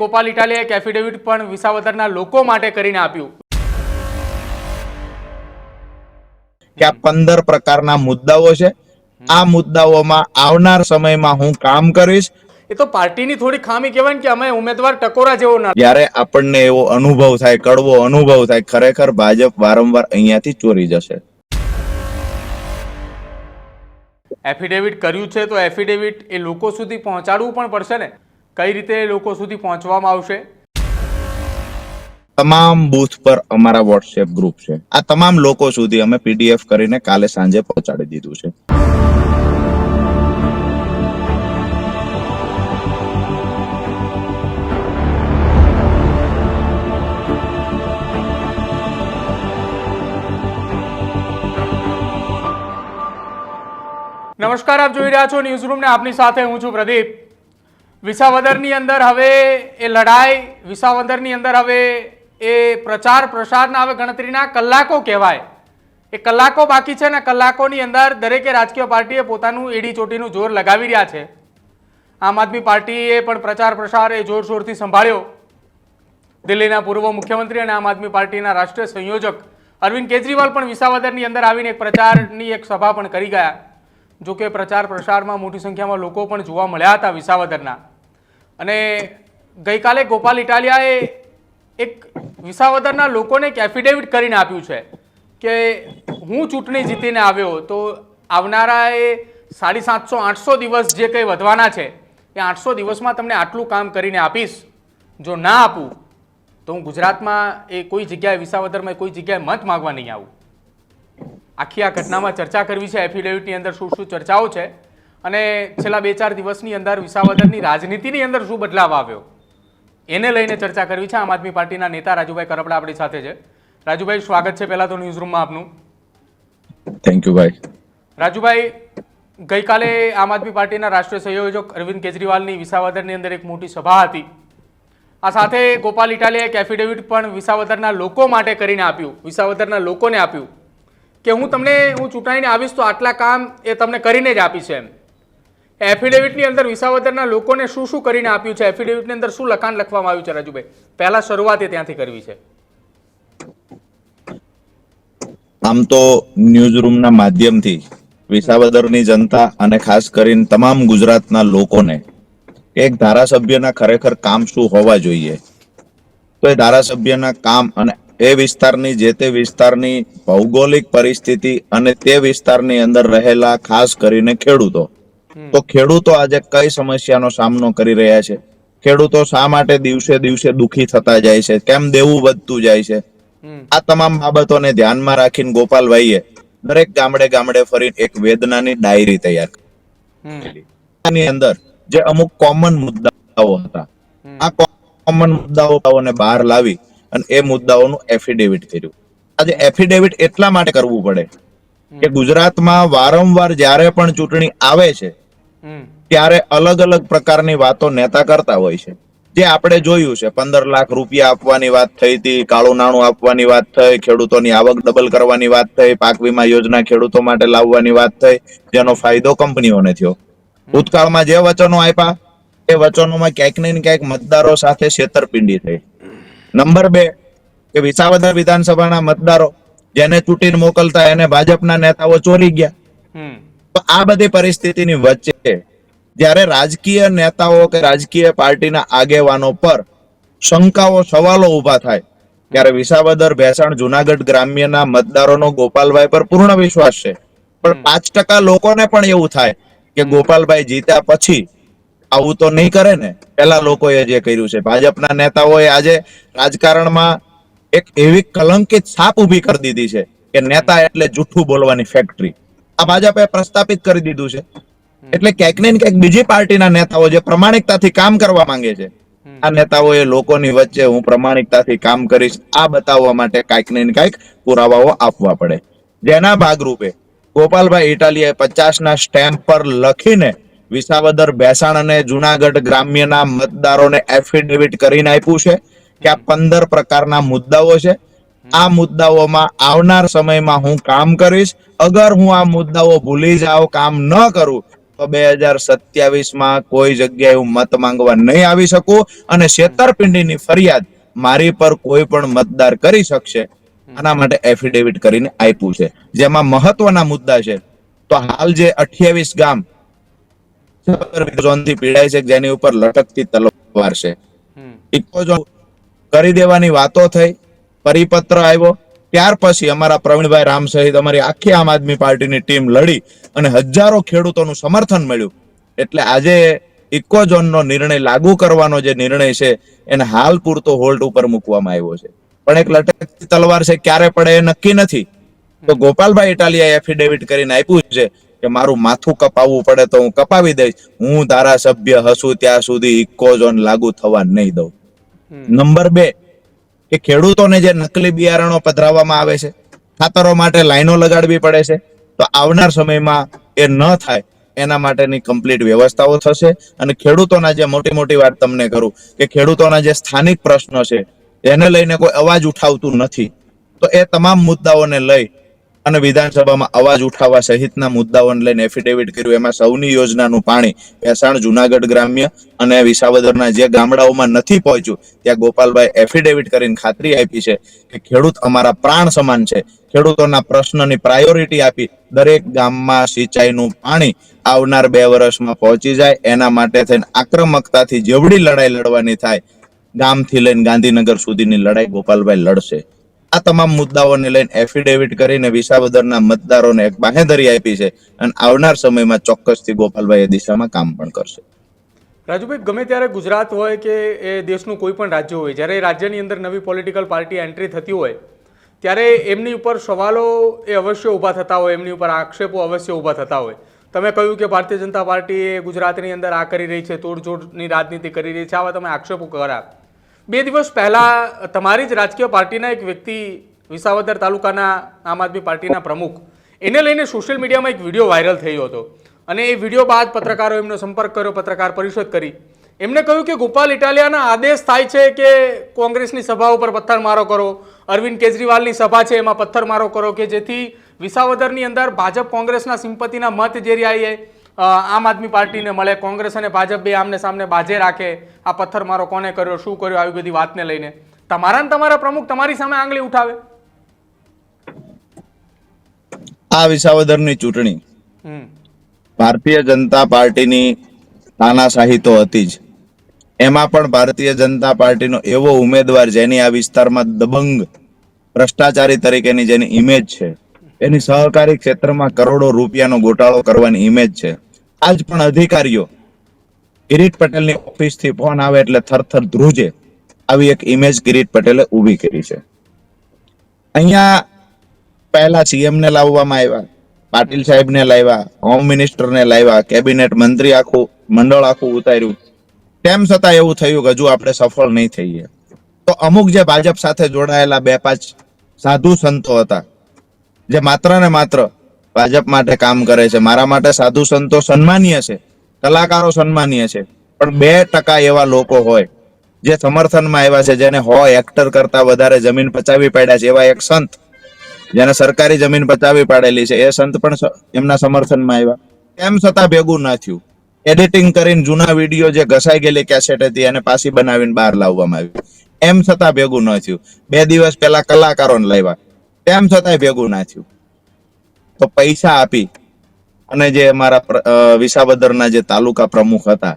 ગોપાલ ઇટાલીએ એક એફિડેવિટ પણ વિસાવદરના લોકો માટે કરીને આપ્યું. કે આ પંદર પ્રકારના મુદ્દાઓ છે. આ મુદ્દાઓમાં આવનાર સમયમાં હું કામ કરીશ. એ તો પાર્ટીની થોડી ખામી કહેવાય કે અમે ઉમેદવાર ટકોરા જેવો ના જ્યારે આપણને એવો અનુભવ થાય કડવો અનુભવ થાય ખરેખર ભાજપ વારંવાર અહીંયાથી ચોરી જશે. એફિડેવિટ કર્યું છે તો એફિડેવિટ એ લોકો સુધી પહોંચાડવું પણ પડશે ને? કઈ રીતે લોકો સુધી પહોંચવામાં આવશે? તમામ બૂથ પર અમારા વોટ્સએપ ગ્રુપ છે. આ તમામ લોકો સુધી અમે પીડીએફ કરીને કાલે સાંજે પહોંચાડી દીધું છે. નમસ્કાર આપ જોઈ રહ્યા છો ન્યૂઝ રૂમ ને આપની સાથે હું છું પ્રદીપ. વિસાવદરની અંદર હવે એ લડાઈ, વિસાવદરની અંદર હવે એ પ્રચાર પ્રસારના હવે ગણતરીના કલાકો કહેવાય. એ કલાકો બાકી છે ને કલાકોની અંદર દરેકે રાજકીય પાર્ટીએ પોતાનું એડી ચોટીનું જોર લગાવી રહ્યા છે. આમ આદમી પાર્ટીએ પણ પ્રચાર પ્રસાર એ જોરશોરથી સંભાળ્યો. દિલ્હીના પૂર્વ મુખ્યમંત્રી અને આમ આદમી પાર્ટીના રાષ્ટ્રીય સંયોજક અરવિંદ કેજરીવાલ પણ વિસાવદરની અંદર આવીને એક પ્રચારની એક સભા પણ કરી ગયા. જો કે પ્રચાર પ્રસારમાં મોટી સંખ્યામાં લોકો પણ જોવા મળ્યા હતા વિસાવદરના. અને ગઈકાલે ગોપાલ ઇટાલિયાએ એક વિસાવદરના લોકોને એક એફિડેવિટ કરીને આપ્યું છે કે હું ચૂંટણી જીતીને આવ્યો તો આવનારા એ સાડી સાતસો, આઠસો દિવસ જે કંઈ વધવાના છે એ આઠસો દિવસમાં તમને આટલું કામ કરીને આપીશ. જો ના આપું તો હું ગુજરાતમાં એ કોઈ જગ્યાએ વિસાવદરમાં કોઈ જગ્યાએ મત માગવા નહીં આવું. આખી આ ઘટનામાં ચર્ચા કરવી છે એફિડેવિટની અંદર શું શું ચર્ચાઓ છે? અને છેલ્લા બે ચાર દિવસની અંદર વિસાવદરની રાજનીતિની અંદર શું બદલાવ આવ્યો? એને લઈને ચર્ચા કરવી છે આમ આદમી પાર્ટીના નેતા રાજુભાઈ કરપડા આપણી સાથે છે. રાજુભાઈ સ્વાગત છે પહેલાં તો ન્યૂઝ રૂમમાં આપનું. થેન્ક યુ ભાઈ રાજુભાઈ ગઈકાલે આમ આદમી પાર્ટીના રાષ્ટ્રીય સંયોજક અરવિંદ કેજરીવાલની વિસાવદરની અંદર એક મોટી સભા હતી. આ સાથે ગોપાલ ઇટાલીએ એક એફિડેવિટ પણ વિસાવદરના લોકો માટે કરીને આપ્યું. વિસાવદરના લોકોને આપ્યું. કે હું તમને, હું ચૂંટાઈને આવીશ તો આટલા કામ એ તમને કરીને જ આપીશ એમ. એફિડેવિટની અંદર વિસાવદરના લોકોને શું શું કરીને આપ્યું છે? એફિડેવિટની અંદર શું લખાણ લખવામાં આવ્યું છે, રાજુભાઈ? પહેલા શરૂઆત એ ત્યાંથી કરવી છે. આમ તો ન્યૂઝ રૂમના માધ્યમથી વિસાવદરની જનતા અને ખાસ કરીને તમામ ગુજરાતના લોકોને એક ધારાસભ્યના ખરેખર કામ શું હોવા જોઈએ? તો એ ધારાસભ્યના કામ અને એ વિસ્તારની જે તે વિસ્તારની ભૌગોલિક પરિસ્થિતિ અને તે વિસ્તારની અંદર રહેલા ખાસ કરીને ખેડૂતો. તો ખેડૂતો આજે કઈ સમસ્યાનો સામનો કરી રહ્યા છે? ખેડૂતો શા માટે દિવસે દિવસે દુખી થતા જાય છે? કેમ દેવું વધતું જાય છે? આ તમામ બાબતોને ધ્યાનમાં રાખીને ગોપાલભાઈએ દરેક ગામડે ગામડે ફરી એક વેદનાની ડાયરી તૈયાર કરી. આની અંદર જે અમુક કોમન મુદ્દાઓ હતા. આ કોમન મુદ્દાઓને બહાર લાવી અને એ મુદ્દાઓનું એફિડેવિટ કર્યું. આજે એફિડેવિટ એટલા માટે કરવું પડે કે ગુજરાતમાં વારંવાર જ્યારે પણ ચૂંટણી આવે છે ત્યારે અલગ અલગ પ્રકારની વાતો નેતા કરતા હોય છે. જે આપણે જોયું છે પંદર લાખ રૂપિયા આપવાની વાત થઈ હતી કાળું નાણું આપવાની વાત થઈ ખેડૂતોની આવક ડબલ કરવાની વાત થઈ પાક વીમા યોજના ખેડૂતો માટે લાવવાની વાત થઈ જેનો ફાયદો કંપનીઓને થયો. ભૂતકાળમાં જે વચનો આપ્યા એ વચનોમાં ક્યાંક ને ક્યાંક મતદારો સાથે છેતરપિંડી થઈ. નંબર બે કે વિસાવદર વિધાનસભાના મતદારો જેને ચૂંટીને મોકલતા એને ભાજપના નેતાઓ ચોરી ગયા. તો આ બધી પરિસ્થિતિની વચ્ચે જ્યારે રાજકીય નેતાઓ કે રાજકીય પાર્ટીના આગેવાનો પર શંકાઓ સવાલો ઊભા થાય ત્યારે વિસાવદર ભેસાણ જુનાગઢ ગ્રામ્યના મતદારોનો ગોપાલભાઈ પર પૂર્ણ વિશ્વાસ છે. પણ પાંચ ટકા લોકોને પણ એવું થાય કે ગોપાલભાઈ જીત્યા પછી આવું તો નહીં કરે ને. પેલા લોકોએ જે કર્યું છે. ભાજપના નેતાઓએ આજે રાજકારણમાં એક એવી કલંકિત છાપ ઊભી કરી દીધી છે કે નેતા એટલે જૂઠું બોલવાની ફેક્ટરી આ ભાજપે પ્રસ્થાપિત કરી દીધું છે. એટલે ક્યાંક ને ક્યાંક બીજી પાર્ટીના નેતાઓ જે પ્રમાણિકતાથી કામ કરવા માંગે છે આ નેતાઓએ લોકોની વચ્ચે હું પ્રમાણિકતાથી કામ કરીશ આ બતાવવા માટે કાંઈક ને કાંઈક પુરાવાઓ આપવા પડે. જેના ભાગરૂપે ગોપાલભાઈ ઇટાલીએ પચાસના સ્ટેમ્પ પર લખીને વિસાવદર, બેસાણ અને જુનાગઢ ગ્રામ્યના મતદારોને એફિડેવિટ કરીને આપ્યું છે કે આ પંદર પ્રકારના મુદ્દાઓ છે. આ મુદ્દાઓમાં આવનાર સમયમાં હું કામ કરીશ. અગર હું આ મુદ્દાઓ ભૂલી જાઉં, કામ ન કરું, તો બે હજાર સત્યાવીસમાં કોઈ જગ્યાએ હું મત માંગવા નહીં આવી શકું અને છેતરપિંડીની ફરિયાદ મારી પર કોઈ પણ મતદાર કરી શકશે. આના માટે એફિડેવિટ કરીને આપ્યું છે. જેમાં મહત્વના મુદ્દા છે. તો હાલ જે અઠ્યાવીસ ગામ ઝોનથી પીડાય છે જેની ઉપર લટકતી તલવાર છે. કરી દેવાની વાતો થઈ પરિપત્ર આવ્યો ત્યાર પછી અમારા પ્રવીણભાઈ રામ સહિત અમારી આખી આમ આદમી પાર્ટીની ટીમ લડી અને હજારો ખેડૂતોનું સમર્થન મળ્યું. એટલે આજે ઇકો ઝોનનો નિર્ણય લાગુ કરવાનો જે નિર્ણય છે એને હાલ પૂરતો હોલ્ડ ઉપર મૂકવામાં આવ્યો છે. પણ એક લટકતી તલવાર છે ક્યારે પડે એ નક્કી નથી. તો ગોપાલભાઈ ઇટાલિયા એફિડેવિટ કરીને આપ્યું છે કે મારું માથું કપાવવું પડે તો હું કપાવી દઈશ. હું ધારાસભ્ય હશું ત્યાં સુધી ઇકો ઝોન લાગુ થવા નહીં દઉં. નંબર બે કે ખેડૂતોને જે નકલી બિયારણો પધરાવવામાં આવે છે ખાતરો માટે લાઈનો લગાડવી પડે છે તો આવનાર સમયમાં એ ન થાય એના માટેની કમ્પ્લીટ વ્યવસ્થાઓ થશે. અને ખેડૂતોના જે મોટી મોટી વાત તમને કરું કે ખેડૂતોના જે સ્થાનિક પ્રશ્નો છે એને લઈને કોઈ અવાજ ઉઠાવતું નથી. તો એ તમામ મુદ્દાઓને લઈ અને વિધાનસભામાં અવાજ ઉઠાવવા સહિતના મુદ્દાઓને લઈને એફિડેવિટ કર્યું. એમાં સૌની યોજનાનું પાણી ભેસાણ, જુનાગઢ ગ્રામ્ય અને વિસાવદરના જે ગામડાઓમાં નથી પહોંચ્યું, ત્યાં ગોપાલભાઈ એફિડેવિટ કરીને ખાતરી આપી છે કે ખેડૂત અમારા પ્રાણ સમાન છે. ખેડૂતોના પ્રશ્નની પ્રાયોરિટી આપી દરેક ગામમાં સિંચાઈનું પાણી આવનાર બે વર્ષમાં પહોંચી જાય. એના માટે થઈને આક્રમકતાથી જેવડી લડાઈ લડવાની થાય. ગામથી લઈને ગાંધીનગર સુધીની લડાઈ ગોપાલભાઈ લડશે. આ તમામ મુદ્દાઓને લઈને એફિડેવિટ કરીને વિસાવદરના મતદારોને એક બાહેધરી આપી છે અને આવનાર સમયમાં ચોક્કસથી ગોપાલભાઈ એ દિશામાં કામ પણ કરશે. રાજુભાઈ, ગમે ત્યારે ગુજરાત હોય કે એ દેશનું કોઈ પણ રાજ્ય હોય, જ્યારે રાજ્યની અંદર નવી પોલિટિકલ પાર્ટી એન્ટ્રી થતી હોય, ત્યારે એમની ઉપર સવાલો એ અવશ્ય ઊભા થતા હોય, એમની ઉપર આક્ષેપો અવશ્ય ઊભા થતા હોય. તમે કહ્યું કે ભારતીય જનતા પાર્ટી એ ગુજરાતની અંદર આ કરી રહી છે, તોડજોડની રાજનીતિ કરી રહી છે, આવા તમે આક્ષેપો કર્યા બે દિવસ પહેલા તમારી જ રાજકીય પાર્ટીના એક વ્યક્તિ વિસાવદર તાલુકાના આમ આદમી પાર્ટીના પ્રમુખ, એને લઈને સોશિયલ મીડિયામાં એક વીડિયો વાયરલ થયો હતો. અને એ વીડિયો બાદ પત્રકારો એમનો સંપર્ક કર્યો, પત્રકાર પરિષદ કરી. એમને કહ્યું કે ગોપાલ ઇટાલિયાના આદેશ થાય છે કે કોંગ્રેસની સભા ઉપર પથ્થરમારો કરો, અરવિંદ કેજરીવાલની સભા છે એમાં પથ્થરમારો કરો કે જેથી વિસાવદરની અંદર ભાજપ કોંગ્રેસના સિમ્પતિના મત જે રહ્યા આમ આદમી પાર્ટીને મળે કોંગ્રેસ અને ભાજપ બે આમને સામને બાજે રાખે. આ પથ્થર મારો કોને કર્યો શું કર્યો આવી બધી વાતને લઈને. તમારા ને તમારા પ્રમુખ તમારી સામે આંગળી ઉઠાવે. આ વિસાવદરની ચૂંટણી. ભારતીય જનતા પાર્ટીની તાનાશાહી તો હતી જ. એમાં પણ ભારતીય જનતા પાર્ટીનો એવો ઉમેદવાર જેની આ વિસ્તારમાં દબંગ ભ્રષ્ટાચારી તરીકેની જેની ઇમેજ છે એની સહકારી ક્ષેત્રમાં કરોડો રૂપિયાનો ગોટાળો કરવાની ઇમેજ છે. આજ પણ અધિકારીઓ કિરીટ પટેલની ઓફિસથી ફોન આવે એટલે થરથર ધ્રુજે આવી એક ઇમેજ કિરીટ પટેલે ઊભી કરી છે. અહીંયા પહેલા સીએમને લાવવામાં આવ્યા, પાટીલ સાહેબને લાવ્યા હોમ મિનિસ્ટરને લાવ્યા કેબિનેટ મંત્રી આખું, મંડળ આખું ઉતાર્યું. તેમ છતાં એવું થયું કે હજુ આપણે સફળ નહીં થઈએ. તો અમુક જે ભાજપ સાથે જોડાયેલા બે પાંચ સાધુ સંતો હતા, જે માત્ર ને માત્ર ભાજપ માટે કામ કરે છે. મારા માટે સાધુ સંતો સન્માનીય છે. કલાકારો સન્માનીય છે. પણ બે ટકા એવા લોકો હોય જે સમર્થનમાં આવ્યા છે, જેને હોય એક્ટર કરતા વધારે જમીન પચાવી પાડ્યા છે. એવા એક સંત જેને સરકારી જમીન પચાવી પાડેલી છે. એ સંત પણ એમના સમર્થનમાં આવ્યા. તેમ છતાં ભેગું ના થયું. એડિટિંગ કરીને જૂના વીડિયો જે ઘસાઈ ગયેલી કેસેટ હતી, એને પાછી બનાવીને બહાર લાવવામાં આવી. એમ છતાં ભેગું ન થયું. બે દિવસ પહેલા કલાકારોને લાવ્યા. તેમ છતાંય ભેગું ના થયું. તો પૈસા આપી અને જે અમારા વિસાવદરના જે તાલુકા પ્રમુખ હતા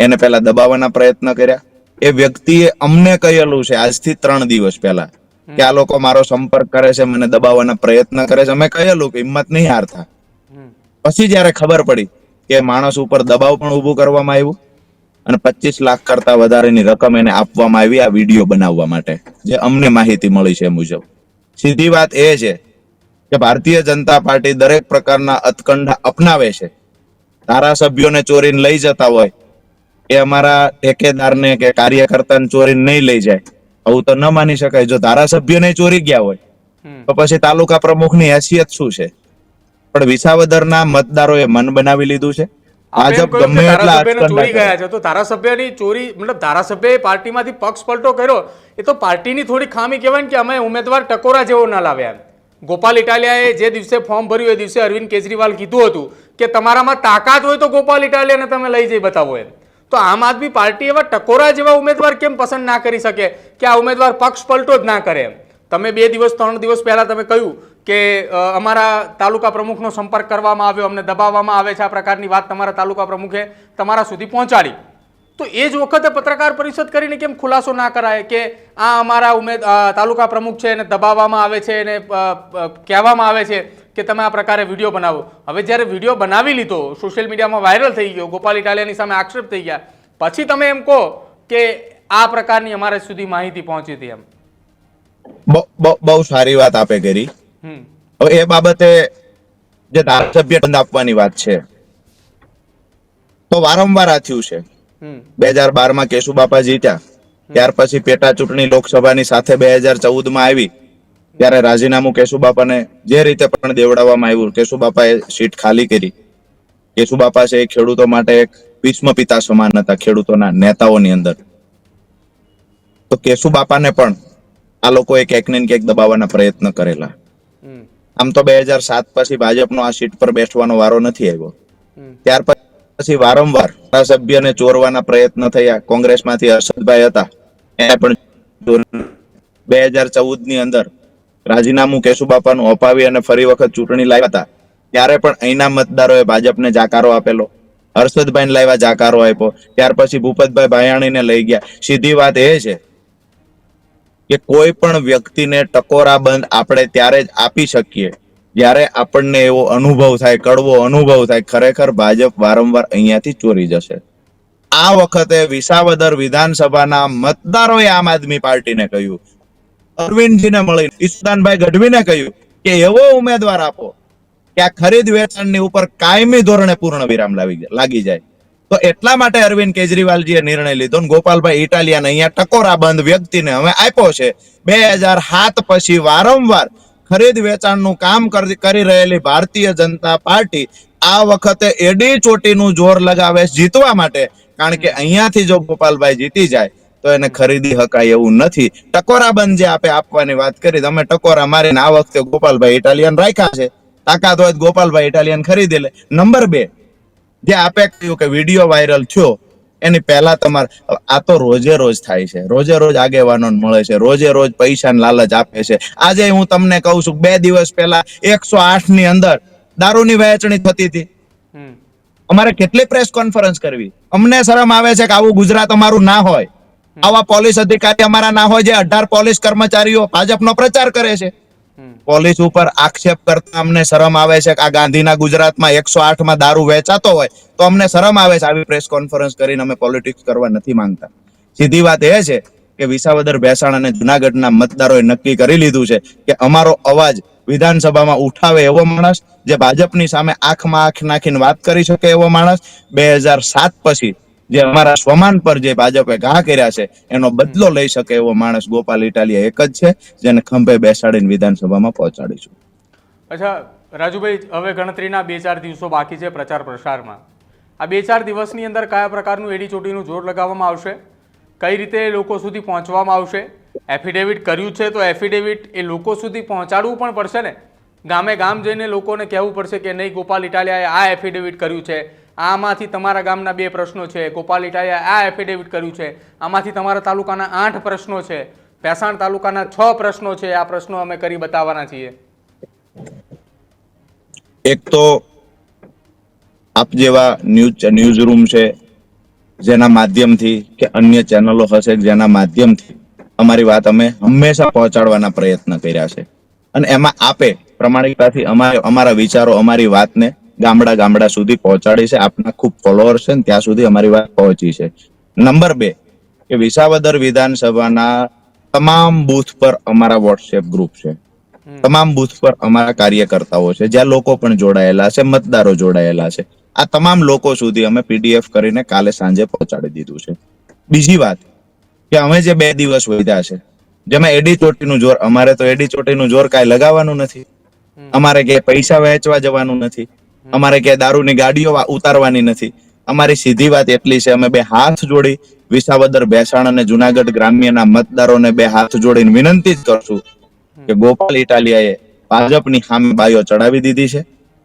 એને પહેલા દબાવવાના પ્રયત્ન કર્યા. એ વ્યક્તિએ અમને કહેલું છે આજથી ત્રણ દિવસ પહેલા કે આ લોકો મારો સંપર્ક કરે છે મને દબાવવાના પ્રયત્ન કરે છે. અમે કહેલું કે હિંમત નહીં હારતા. પછી જયારે ખબર પડી કે માણસ ઉપર દબાવ પણ ઉભું કરવામાં આવ્યું અને પચીસ લાખ કરતા વધારેની રકમ એને આપવામાં આવી આ વીડિયો બનાવવા માટે જે અમને માહિતી મળી છે એ મુજબ. સીધી વાત એ છે કે ભારતીય જનતા પાર્ટી દરેક પ્રકારના અતકંઠ અપનાવે છે. ધારાસભ્યોને ચોરીને લઈ જતા હોય એ અમારા ઠેકેદારને કે કાર્યકર્તાને ચોરીને નહીં લઈ જાય. આવું તો ન માની શકાય. જો ધારાસભ્યને ચોરી ગયા હોય તો પછી તાલુકા પ્રમુખની હેસિયત શું છે? પણ વિસાવદરના મતદારોએ મન બનાવી લીધું છે. ભાજપ ગમે એટલા ચોરી ગયા છે. તો ધારાસભ્યની ચોરી મતલબ ધારાસભ્યએ પાર્ટીમાંથી પક્ષ પલટો કર્યો એ તો પાર્ટીની થોડી ખામી કહેવાય કે અમે ઉમેદવાર ટકોરા જેવો ના લાવ્યા ગોપાલ ઇટાલિયાએ જે દિવસે ફોર્મ ભર્યું એ દિવસે અરવિંદ કેજરીવાલ કીધું હતું કે તમારામાં તાકાત હોય તો ગોપાલ ઇટાલિયાને તમે લઈ જઈ બતાવો એમ. તો આમ આદમી પાર્ટી એવા ટકોરા જેવા ઉમેદવાર કેમ પસંદ ના કરી શકે કે આ ઉમેદવાર પક્ષ પલટો જ ના કરે એમ? તમે બે દિવસ, ત્રણ દિવસ પહેલાં તમે કહ્યું કે અમારા તાલુકા પ્રમુખનો સંપર્ક કરવામાં આવ્યો, અમને દબાવવામાં આવે છે આ પ્રકારની વાત તમારા તાલુકા પ્રમુખે તમારા સુધી પહોંચાડી. તો એ જ વખતે પત્રકાર પરિષદ કરીને કેમ ખુલાસો ના કરાય કે આ અમારા ઉમેદ તાલુકા પ્રમુખ છે એને દબાવવામાં આવે છે એને કહેવામાં આવે છે કે તમે આ પ્રકારે વીડિયો બનાવો. હવે જ્યારે વીડિયો બનાવી લીધો સોશિયલ મીડિયામાં વાયરલ થઈ ગયો ગોપાલ ઇટાલિયાની સામે આક્ષેપ થઈ ગયા પછી તમે એમ કહો કે આ પ્રકારની અમારે સુધી માહિતી પહોંચી હતી એમ. બહુ સારી વાત આપે કરી. હવે એ બાબતે જે ધારાસભ્ય આપવાની વાત છે તો વારંવાર આ થયું છે. બે હજાર બારમાં કેશુબાપા જીત્યા. ત્યાર પછી પેટા ચૂંટણી લોકસભાની સાથે બે હજાર ચૌદમાં આવી. ત્યારે રાજીનામું કેશુબાપાને જે રીતે પણ દેવડાવવામાં આવ્યું કેશુબાપાએ સીટ ખાલી કરી. કેશુબાપા છે એ ખેડૂતો માટે એક ભીષ્મ પિતા સમાન હતા ખેડૂતોના નેતાઓની અંદર. તો કેશુબાપાને પણ આ લોકો એક ને ક્યાંક દબાવવાના પ્રયત્ન કરેલા. આમ તો બે હજાર સાત પછી ભાજપનો આ સીટ પર બેસવાનો વારો નથી આવ્યો. ત્યાર પછી વારંવાર ધારાસભ્યને ચોરવાના પ્રયત્ન થયા. કોંગ્રેસમાંથી હર્ષદભાઈ હતા. એને પણ બે હજાર ચૌદ અંદર રાજીનામું કેશુબાપાનું અપાવી અને ફરી વખત ચૂંટણી લાવ્યા હતા. ત્યારે પણ અહીંના મતદારોએ ભાજપને જાકારો આપેલો. હર્ષદભાઈને લાવ્યા જાકારો આપ્યો. ત્યાર પછી ભૂપતભાઈ ભાયાણીને લઈ ગયા. સીધી વાત એ છે કે કોઈ પણ વ્યક્તિને ટકોરા બંધ આપણે ત્યારે જ આપી શકીએ. જ્યારે આપણને એવો અનુભવ થાય, કડવો અનુભવ થાય, ખરેખર ભાજપ વારંવાર અહીંયાથી ચોરી જશે. આ વખતે વિસાવદર વિધાનસભાના મતદારોએ આમ આદમી પાર્ટીને કહ્યું. અરવિંદજીને મળી ઈસુદાનભાઈ ગઢવીને કહ્યું કે એવો ઉમેદવાર આપો કે આ ખરીદ વેચાણની ઉપર કાયમી ધોરણે પૂર્ણ વિરામ લાવી લાગી જાય. તો એટલા માટે અરવિંદ કેજરીવાલજીએ નિર્ણય લીધો ને ગોપાલભાઈ ઇટાલિયાને અહીંયા ટકોરા બંધ વ્યક્તિને હવે આપ્યો છે. બે હજાર સાત પછી વારંવાર ખરીદ વેચાણનું કામ કરી રહેલી ભારતીય જનતા પાર્ટી આ વખતે એડી ચોટીનું જોર લગાવે જીતવા માટે. કારણ કે અહીંયાથી જો ગોપાલભાઈ જીતી જાય, તો એને ખરીદી હકાય એવું નથી. ટકોરા બંધ જે આપે આપવાની વાત કરી, તમે ટકોરા મારીને આ વખતે ગોપાલભાઈ ઇટાલિયન રાખ્યા છે. તાકાત હોય ગોપાલભાઈ ઇટાલિયન ખરીદી લે. નંબર બે, જે આપે કહ્યું કે વીડિયો વાયરલ થયો એની પહેલા તમારે આ તો રોજે રોજ થાય છે. રોજે રોજ આગેવાનો મળે છે. રોજે રોજ પૈસા લાલચ આપે છે. આજે હું તમને કહું છું બે દિવસ પહેલા એકસો આઠની અંદર દારૂની વહેંચણી થતી હતી. અમારે કેટલી પ્રેસ કોન્ફરન્સ કરવી? અમને શરમ આવે છે કે આવું ગુજરાત અમારું ના હોય. આવા પોલીસ અધિકારી અમારા ના હોય જે અઢાર પોલીસ કર્મચારીઓ ભાજપનો પ્રચાર કરે છે. પોલીસ ઉપર આક્ષેપ કરતા અમને શરમ આવે છે કે આ ગાંધીના ગુજરાતમાં એકસો આઠમાં દારૂ વેચાતો હોય તો અમને શરમ આવે છે. આવી પ્રેસ કોન્ફરન્સ કરીને અમે પોલિટિક્સ કરવા નથી માંગતા. સીધી વાત એ છે કે વિસાવદર, ભેસાણ અને જુનાગઢના મતદારોએ નક્કી કરી લીધું છે કે અમારો અવાજ વિધાનસભામાં ઉઠાવે એવો માણસ, જે ભાજપની સામે આંખમાં આંખ નાખીને વાત કરી શકે એવો માણસ. બે હજાર સાત પછી જે અમારા સ્વમાન પર જે ભાજપે ઘા કર્યા છે, એનો બદલો લઈ શકે એવો માણસ ગોપાલ ઇટાલિયા એક જ છે, જેને ખંભે બેસાડીને વિધાનસભામાં પહોંચાડીશું. અચ્છા, રાજુભાઈ, હવે ગણતરીના બે ચાર દિવસો બાકી છે પ્રચાર પ્રસારમાં. આ બે ચાર દિવસની અંદર કયા પ્રકારનું એડી ચોટીનું જોર લગાવવામાં આવશે? કઈ રીતે લોકો સુધી પહોંચવામાં આવશે? એફિડેવિટ કર્યું છે, તો એફિડેવિટ એ લોકો સુધી પહોંચાડવું પણ પડશે ને? ગામે ગામ જઈને લોકોને કહેવું પડશે કે નહીં, ગોપાલ ઇટાલિયાએ આ એફિડેવિટ કર્યું છે આમાંથી તમારા ગામના બે પ્રશ્નો છે. ગોપાલ આ એફિડેવિટ કર્યું છે. આમાંથી તમારા તાલુકાના આઠ પ્રશ્નો છે. ભેસાણ તાલુકાના છ પ્રશ્નો છે. આ પ્રશ્નો અમે કરી બતાવવાના છીએ. એક તો આપ જેવા ન્યૂઝ ન્યૂઝ રૂમ છે, જેના માધ્યમથી કે અન્ય ચેનલો હશે જેના માધ્યમથી અમારી વાત અમે હંમેશા પહોંચાડવાના પ્રયત્ન કર્યા છે. અને એમાં આપે પ્રમાણિકતાથી અમારે, અમારા વિચારો, અમારી વાતને ગામડા ગામડા સુધી પહોંચાડી છે. આપના ખૂબ ફોલોઅર છે ને ત્યાં સુધી અમારી વાત પહોંચી છે. નંબર બે કે વિસાવદર વિધાનસભાના તમામ બૂથ પર અમારા વોટ્સએપ ગ્રુપ છે. તમામ બૂથ પર અમારા કાર્યકર્તાઓ છે. જ્યાં લોકો પણ જોડાયેલા છે મતદારો જોડાયેલા છે. આ તમામ લોકો સુધી અમે પીડીએફ કરીને કાલે સાંજે પહોંચાડી દીધું છે. બીજી વાત કે અમે જે બે દિવસ વધ્યા છે જેમાં એડી ચોટીનું જોર અમારે તો એડી ચોટીનું જોર કાંઈ લગાવવાનું નથી. અમારે કે પૈસા વહેંચવા જવાનું નથી. અમારે ક્યાંય દારૂની ગાડીઓ ઉતારવાની નથી. અમારી સીધી વાત એટલી છે અમે બે હાથ જોડી વિસાવદર ભેસાણ અને જુનાગઢ ગ્રામ્યના મતદારોને બે હાથ જોડીને વિનંતી જ કરશું કે ગોપાલ ઇટાલિયાએ ભાજપની સામે બાયો ચડાવી દીધી છે.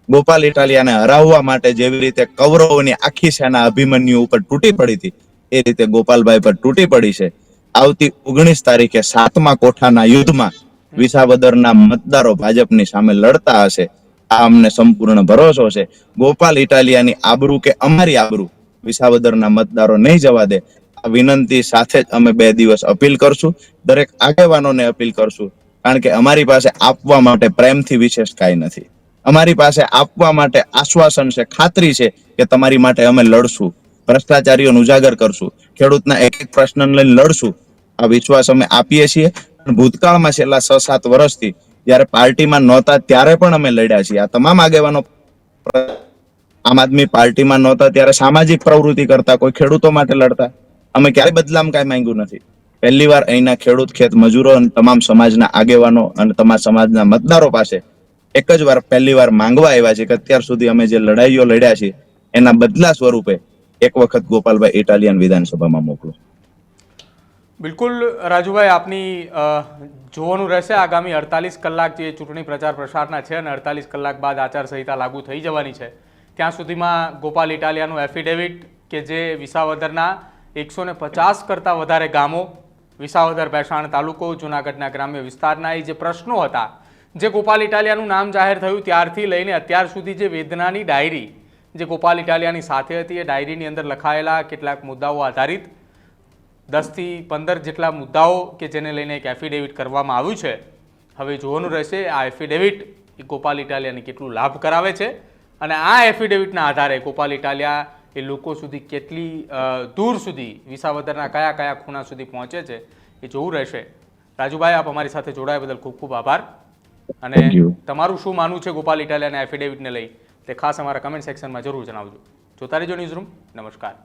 ગોપાલ ઇટાલિયાને હરાવવા માટે જેવી રીતે કૌરવોની આખી સેના અભિમન્યુ ઉપર તૂટી પડી હતી એ રીતે ગોપાલભાઈ પર તૂટી પડી છે. આવતી ઓગણીસ તારીખે સાતમા કોઠાના યુદ્ધમાં વિસાવદરના મતદારો ભાજપની સામે લડતા હશે. આ સંપૂર્ણ ભરોસો છે. ગોપાલ ઇટાલિયાની આબરૂ કે અમારી આબરૂ વિસાવદરના મતદારો નહીં જવા દે. આ વિનંતી સાથે જ અમે બે દિવસ અપીલ કરશું. દરેક આગેવાનોને અપીલ કરશું. કારણ કે અમારી પાસે આપવા માટે પ્રેમથી વિશેષ કાંઈ નથી. અમારી પાસે આપવા માટે આશ્વાસન છે, ખાતરી છે કે તમારી માટે અમે લડશું. ભ્રષ્ટાચારીઓને ઉજાગર કરશું. ખેડૂતના એક એક પ્રશ્નને લઈને લડશું. આ વિશ્વાસ અમે આપીએ છીએ. ભૂતકાળમાં છેલ્લા છ સાત વર્ષથી જ્યારે પાર્ટીમાં નહોતા ત્યારે પણ અમે લડ્યા છીએ. આ તમામ આગેવાનો આમ આદમી પાર્ટીમાં નહોતા ત્યારે સામાજિક પ્રવૃત્તિ કરતા, કોઈ ખેડૂતો માટે લડતા. અમે ક્યારેય બદલામ કાંઈ માંગ્યું નથી. પહેલી વાર અહીંના ખેડૂત ખેત મજૂરો અને તમામ સમાજના આગેવાનો અને તમામ સમાજના મતદારો પાસે એક જ વાર પહેલી વાર માંગવા આવ્યા છે કે અત્યાર સુધી અમે જે લડાઈઓ લડ્યા છીએ, એના બદલા સ્વરૂપે એક વખત ગોપાલભાઈ ઇટાલિયન વિધાનસભામાં મોકલો. બિલકુલ, રાજુભાઈ, આપની જોવાનું રહેશે. આગામી અડતાલીસ કલાક જે ચૂંટણી પ્રચાર પ્રસારના છે અને અડતાલીસ કલાક બાદ આચારસંહિતા લાગુ થઈ જવાની છે, ત્યાં સુધીમાં ગોપાલ ઇટાલિયાનું એફિડેવિટ કે જે વિસાવદરના એકસો ને પચાસ કરતાં વધારે ગામો, વિસાવદર ભેસાણ તાલુકો, જૂનાગઢના ગ્રામ્ય વિસ્તારના એ જે પ્રશ્નો હતા, જે ગોપાલ ઇટાલિયાનું નામ જાહેર થયું ત્યારથી લઈને અત્યાર સુધી જે વેદનાની ડાયરી, જે ગોપાલ ઇટાલિયાની સાથે હતી એ ડાયરીની અંદર લખાયેલા કેટલાક મુદ્દાઓ આધારિત દસથી પંદર જેટલા મુદ્દાઓ કે જેને લઈને એક એફિડેવિટ કરવામાં આવ્યું છે. હવે જોવાનું રહેશે આ એફિડેવિટ એ ગોપાલ ઇટાલિયાને કેટલું લાભ કરાવે છે અને આ એફિડેવિટના આધારે ગોપાલ ઇટાલિયા એ લોકો સુધી કેટલી દૂર સુધી વિસાવદરના કયા કયા ખૂણા સુધી પહોંચે છે એ જોવું રહેશે. રાજુભાઈ આપ અમારી સાથે જોડાયા બદલ ખૂબ ખૂબ આભાર. અને તમારું શું માનવું છે ગોપાલ ઇટાલિયાના એફિડેવિટને લઈ? તે ખાસ અમારા કમેન્ટ સેક્શનમાં જરૂર જણાવજો. જોતા રહેજો ન્યૂઝ રૂમ નમસ્કાર.